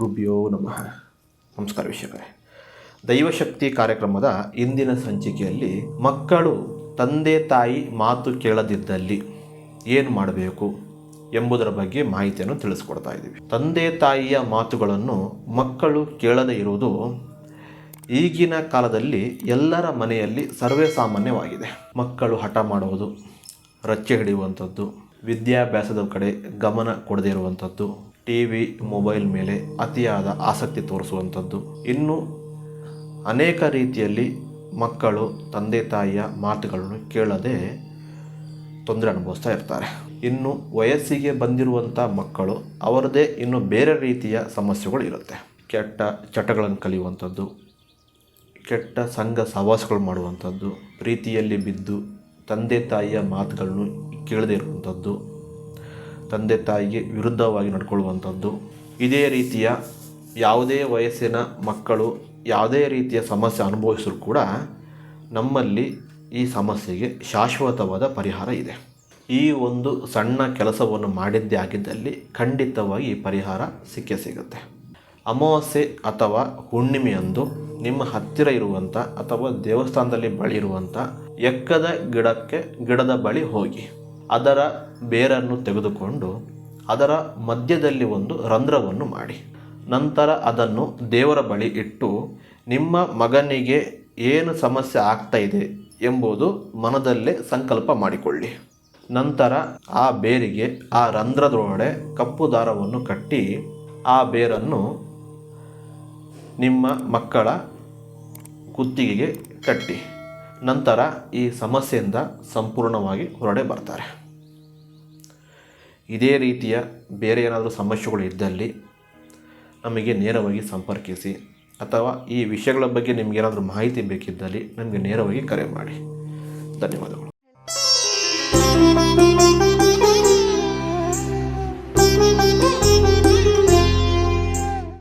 ಗುರುಭ್ಯೋ ನಮಃ. ನಮಸ್ಕಾರ ವೀಕ್ಷಕರೇ. ದೈವಶಕ್ತಿ ಕಾರ್ಯಕ್ರಮದ ಇಂದಿನ ಸಂಚಿಕೆಯಲ್ಲಿ ಮಕ್ಕಳು ತಂದೆ ತಾಯಿ ಮಾತು ಕೇಳದಿದ್ದಲ್ಲಿ ಏನು ಮಾಡಬೇಕು ಎಂಬುದರ ಬಗ್ಗೆ ಮಾಹಿತಿಯನ್ನು ತಿಳಿಸ್ಕೊಡ್ತಾ ಇದ್ದೀವಿ. ತಂದೆ ತಾಯಿಯ ಮಾತುಗಳನ್ನು ಮಕ್ಕಳು ಕೇಳದೇ ಇರುವುದು ಈಗಿನ ಕಾಲದಲ್ಲಿ ಎಲ್ಲರ ಮನೆಯಲ್ಲಿ ಸರ್ವೇ ಸಾಮಾನ್ಯವಾಗಿದೆ. ಮಕ್ಕಳು ಹಠ ಮಾಡುವುದು, ರಚ್ಚೆ ಹಿಡಿಯುವಂಥದ್ದು, ವಿದ್ಯಾಭ್ಯಾಸದ ಕಡೆ ಗಮನ ಕೊಡದೇ ಇರುವಂಥದ್ದು ಟಿ ವಿ ಮೊಬೈಲ್ ಮೇಲೆ ಅತಿಯಾದ ಆಸಕ್ತಿ ತೋರಿಸುವಂಥದ್ದು. ಇನ್ನು ಅನೇಕ ರೀತಿಯಲ್ಲಿ ಮಕ್ಕಳು, ತಂದೆ, ತಾಯಿಯ ಮಾತುಗಳನ್ನು ಕೇಳದೆ ತೊಂದರೆ ಅನುಭವಿಸ್ತಾ ಇರ್ತಾರೆ. ಇನ್ನು ವಯಸ್ಸಿಗೆ ಬಂದಿರುವಂಥ ಮಕ್ಕಳು, ಅವರದೇ ಇನ್ನು ಬೇರೆ ರೀತಿಯ ಸಮಸ್ಯೆಗಳು ಇರುತ್ತೆ. ಕೆಟ್ಟ ಚಟಗಳನ್ನು ಕಲಿಯುವಂಥದ್ದು, ಕೆಟ್ಟ ಸಂಘ ಸಹವಾಸಗಳು ಮಾಡುವಂಥದ್ದು, ಪ್ರೀತಿಯಲ್ಲಿ ಬಿದ್ದು ತಂದೆ, ತಾಯಿಯ ಮಾತುಗಳನ್ನು ಕೇಳದೇ ಇರುವಂಥದ್ದು ತಂದೆ ತಾಯಿಗೆ ವಿರುದ್ಧವಾಗಿ ನಡ್ಕೊಳ್ಳುವಂಥದ್ದು. ಇದೇ ರೀತಿಯ ಯಾವುದೇ ವಯಸ್ಸಿನ ಮಕ್ಕಳು, ಯಾವುದೇ ರೀತಿಯ ಸಮಸ್ಯೆ ಅನುಭವಿಸಿದ್ರು ಕೂಡ ನಮ್ಮಲ್ಲಿ ಈ ಸಮಸ್ಯೆಗೆ ಶಾಶ್ವತವಾದ ಪರಿಹಾರ ಇದೆ. ಈ ಒಂದು ಸಣ್ಣ ಕೆಲಸವನ್ನು ಮಾಡಿದ್ದೇ ಆಗಿದ್ದಲ್ಲಿ ಖಂಡಿತವಾಗಿ ಈ ಪರಿಹಾರ ಸಿಕ್ಕೇ ಸಿಗುತ್ತೆ. ಅಮಾವಾಸ್ಯೆ ಅಥವಾ ಹುಣ್ಣಿಮೆಯಂದು ನಿಮ್ಮ ಹತ್ತಿರ ಇರುವಂಥ ಅಥವಾ ದೇವಸ್ಥಾನದಲ್ಲಿ ಬಳಿ ಇರುವಂಥ ಎಕ್ಕದ ಗಿಡಕ್ಕೆ, ಗಿಡದ ಬಳಿ ಹೋಗಿ. ಅದರ ಬೇರನ್ನು ತೆಗೆದುಕೊಂಡು ಅದರ ಮಧ್ಯದಲ್ಲಿ ಒಂದು ರಂಧ್ರವನ್ನು ಮಾಡಿ. ನಂತರ ಅದನ್ನು ದೇವರ ಬಳಿ ಇಟ್ಟು, ನಿಮ್ಮ ಮಗನಿಗೆ ಏನು ಸಮಸ್ಯೆ ಆಗ್ತಾ ಇದೆ ಎಂಬುದು ಮನದಲ್ಲೇ ಸಂಕಲ್ಪ ಮಾಡಿಕೊಳ್ಳಿ. ನಂತರ ಆ ಬೇರಿಗೆ ಆ ರಂಧ್ರದೊಳಗಡೆ ಕಪ್ಪು ದಾರವನ್ನು ಕಟ್ಟಿ, ಆ ಬೇರನ್ನು ನಿಮ್ಮ ಮಕ್ಕಳ ಕುತ್ತಿಗೆಗೆ ಕಟ್ಟಿ. ನಂತರ ಈ ಸಮಸ್ಯೆಯಿಂದ ಸಂಪೂರ್ಣವಾಗಿ ಹೊರಡೆ ಬರ್ತಾರೆ. ಇದೇ ರೀತಿಯ ಬೇರೆ ಏನಾದರೂ ಸಮಸ್ಯೆಗಳು ಇದ್ದಲ್ಲಿ ನಮಗೆ ನೇರವಾಗಿ ಸಂಪರ್ಕಿಸಿ ಅಥವಾ ಈ ವಿಷಯಗಳ ಬಗ್ಗೆ ನಿಮಗೇನಾದರೂ ಮಾಹಿತಿ ಬೇಕಿದ್ದಲ್ಲಿ ನಮಗೆ ನೇರವಾಗಿ ಕರೆ ಮಾಡಿ. ಧನ್ಯವಾದಗಳು.